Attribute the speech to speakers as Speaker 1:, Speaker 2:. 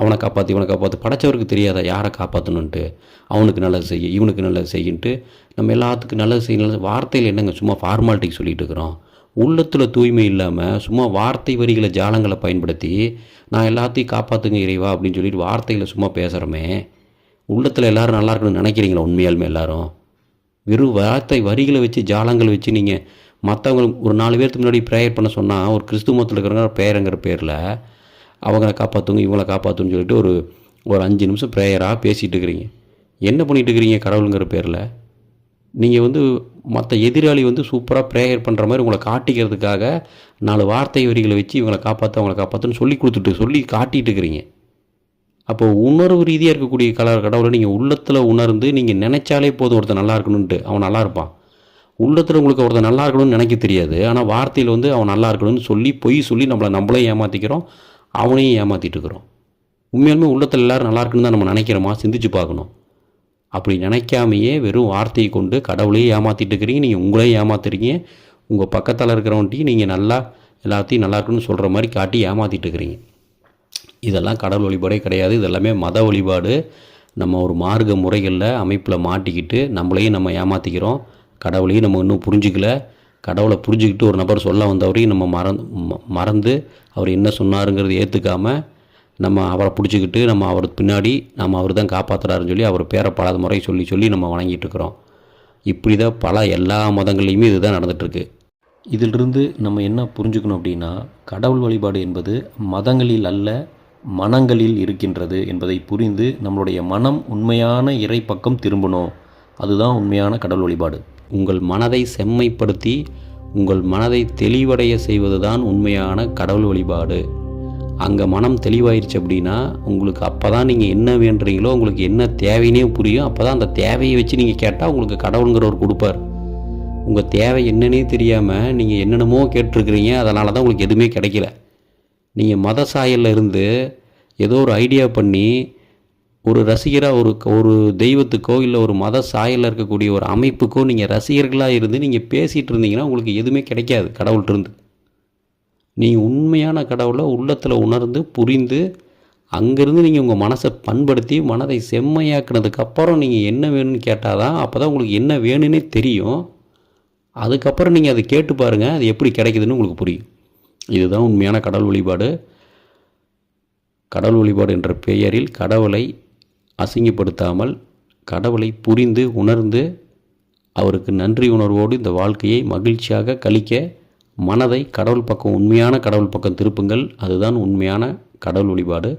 Speaker 1: அவனை காப்பாற்று இவனை காப்பாற்று படைச்சவருக்கு தெரியாதா? யாரை காப்பாற்றணுன்ட்டு அவனுக்கு நல்லது செய்ய இவனுக்கு நல்லது செய்யின்ட்டு நம்ம எல்லாத்துக்கும் நல்லது செய்ய நல்லது வார்த்தையில் என்னங்க சும்மா ஃபார்மாலிட்டிக்கு சொல்லிட்டு இருக்கிறோம். உள்ளத்தில் தூய்மை இல்லாமல் சும்மா வார்த்தை வரிகளை ஜாலங்களை பயன்படுத்தி நான் எல்லாத்தையும் காப்பாற்றுங்க இறைவா அப்படின்னு சொல்லிட்டு வார்த்தையில் சும்மா பேசுகிறோமே உள்ளத்தில் எல்லோரும் நல்லா இருக்கணும்னு நினைக்கிறீங்களா உண்மையாலுமே எல்லாரும்? வெறும் வார்த்தை வரிகளை வச்சு ஜாலங்கள் வச்சு நீங்கள் மற்றவங்களுக்கு ஒரு நாலு பேருக்கு முன்னாடி ப்ரேயர் பண்ண சொன்னால் ஒரு கிறிஸ்துவ மதத்தில் இருக்கிறவங்க பேருங்கிற பேரில் அவங்கள காப்பாற்றுங்க இவங்கள காப்பாற்றுன்னு சொல்லிட்டு ஒரு ஒரு அஞ்சு நிமிஷம் ப்ரேயராக பேசிகிட்டு இருக்கிறீங்க. என்ன பண்ணிகிட்டு இருக்கிறீங்க கடவுளுங்கிற பேரில்? நீங்கள் வந்து மற்ற எதிராளி வந்து சூப்பராக ப்ரேயர் பண்ணுற மாதிரி உங்களை காட்டிக்கிறதுக்காக நாலு வார்த்தை வரிகளை வச்சு இவங்களை காப்பாற்ற அவங்களை காப்பாற்றுன்னு சொல்லி கொடுத்துட்டு சொல்லி காட்டிகிட்டு இருக்கிறீங்க. அப்போ உணர்வு ரீதியாக இருக்கக்கூடிய கல கடவுளை நீங்கள் உள்ளத்தில் உணர்ந்து நீங்கள் நினைச்சாலே போதும் ஒருத்தன் நல்லா இருக்கணுன்ட்டு அவன் நல்லா இருப்பான். உள்ளத்தில் உங்களுக்கு ஒருத்தன் நல்லா இருக்கணும்னு நினைக்க தெரியாது. ஆனால் வார்த்தையில் வந்து அவன் நல்லா இருக்கணும்னு சொல்லி பொய் சொல்லி நம்மளை நம்மளே ஏமாற்றிக்கிறோம் அவனையும் ஏமாற்றிட்டு இருக்கிறோம் உண்மையாலுமே உள்ளத்தில் எல்லாரும் நல்லா இருக்குன்னு தான் நம்ம நினைக்கிறோமா? சிந்திச்சு பார்க்கணும். அப்படி நினைக்காமையே வெறும் வார்த்தையை கொண்டு கடவுளையும் ஏமாற்றிட்டு இருக்கிறீங்க நீங்கள் உங்களையும் ஏமாத்துறீங்க உங்கள் பக்கத்தில் இருக்கிறவன்ட்டையும் நீங்கள் நல்லா எல்லாத்தையும் நல்லா இருக்குன்னு சொல்கிற மாதிரி காட்டி ஏமாற்றிட்டு இருக்கிறீங்க இதெல்லாம் கடவுள் வழிபாடே கிடையாது. இதெல்லாமே மத வழிபாடு. நம்ம ஒரு மார்க்க முறைகளில் அமைப்பில் மாட்டிக்கிட்டு நம்மளையும் நம்ம ஏமாற்றிக்கிறோம் கடவுளையும் நம்ம இன்னும் புரிஞ்சிக்கல. கடவுளை புரிஞ்சுக்கிட்டு ஒரு நபர் சொல்ல வந்தவரையும் நம்ம மறந்து மறந்து அவர் என்ன சொன்னாருங்கிறது ஏற்றுக்காம நம்ம அவரை பிடிச்சிக்கிட்டு நம்ம அவருக்கு பின்னாடி நம்ம அவர் தான் காப்பாற்றுறாருன்னு சொல்லி அவர் பேரை பல முறை சொல்லி சொல்லி நம்ம வணங்கிட்டு இருக்கிறோம் இப்படி தான் பல எல்லா மதங்கள்லையுமே இதுதான் நடந்துகிட்ருக்கு இதிலிருந்து நம்ம என்ன புரிஞ்சுக்கணும் அப்படின்னா கடவுள் வழிபாடு என்பது மதங்களில் அல்ல மனங்களில் இருக்கின்றது என்பதை புரிந்து நம்மளுடைய மனம் உண்மையான இறை பக்கம் திரும்பணும். அதுதான் உண்மையான கடவுள் வழிபாடு. உங்கள் மனதை செம்மைப்படுத்தி உங்கள் மனதை தெளிவடைய செய்வது தான் உண்மையான கடவுள் வழிபாடு. அங்கே மனம் தெளிவாயிருச்சு அப்படின்னா உங்களுக்கு அப்போ தான் நீங்கள் என்ன வேண்டுறீங்களோ உங்களுக்கு என்ன தேவைன்னே புரியும். அப்போ தான் அந்த தேவையை வச்சு நீங்கள் கேட்டால் உங்களுக்கு கடவுளுங்கிறவர் கொடுப்பார். உங்கள் தேவை என்னன்னே தெரியாமல் நீங்கள் என்னென்னமோ கேட்டிருக்கிறீங்க அதனால தான் உங்களுக்கு எதுவுமே கிடைக்கல. நீங்கள் மத சாயலில் இருந்து ஏதோ ஒரு ஐடியா பண்ணி ஒரு ரசிகராக ஒரு ஒரு தெய்வத்துக்கோ இல்லை ஒரு மத சாயலில் இருக்கக்கூடிய ஒரு அமைப்புக்கோ நீங்கள் ரசிகர்களாக இருந்து நீங்கள் பேசிகிட்டு இருந்தீங்கன்னா உங்களுக்கு எதுவுமே கிடைக்காது கடவுள்கிட்டருந்து. நீங்கள் உண்மையான கடவுளை உள்ளத்தில் உணர்ந்து புரிந்து அங்கேருந்து நீங்கள் உங்கள் மனசை பண்படுத்தி மனதை செம்மையாக்குனதுக்கப்புறம் நீங்கள் என்ன வேணும்னு கேட்டால் தான் அப்போ தான் உங்களுக்கு என்ன வேணும்னே தெரியும். அதுக்கப்புறம் நீங்கள் அதை கேட்டு பாருங்கள் அது எப்படி கிடைக்குதுன்னு உங்களுக்கு புரியும். இதுதான் உண்மையான கடவுள் வழிபாடு. கடவுள் வழிபாடு என்ற பெயரில் கடவுளை அசிங்கப்படுத்தாமல் கடவுளை புரிந்து உணர்ந்து அவருக்கு நன்றி உணர்வோடு இந்த வாழ்க்கையை மகிழ்ச்சியாக கழிக்க மனதை கடவுள் பக்கம் உண்மையான கடவுள் பக்கம் திருப்புங்கள். அதுதான் உண்மையான கடவுள் வழிபாடு.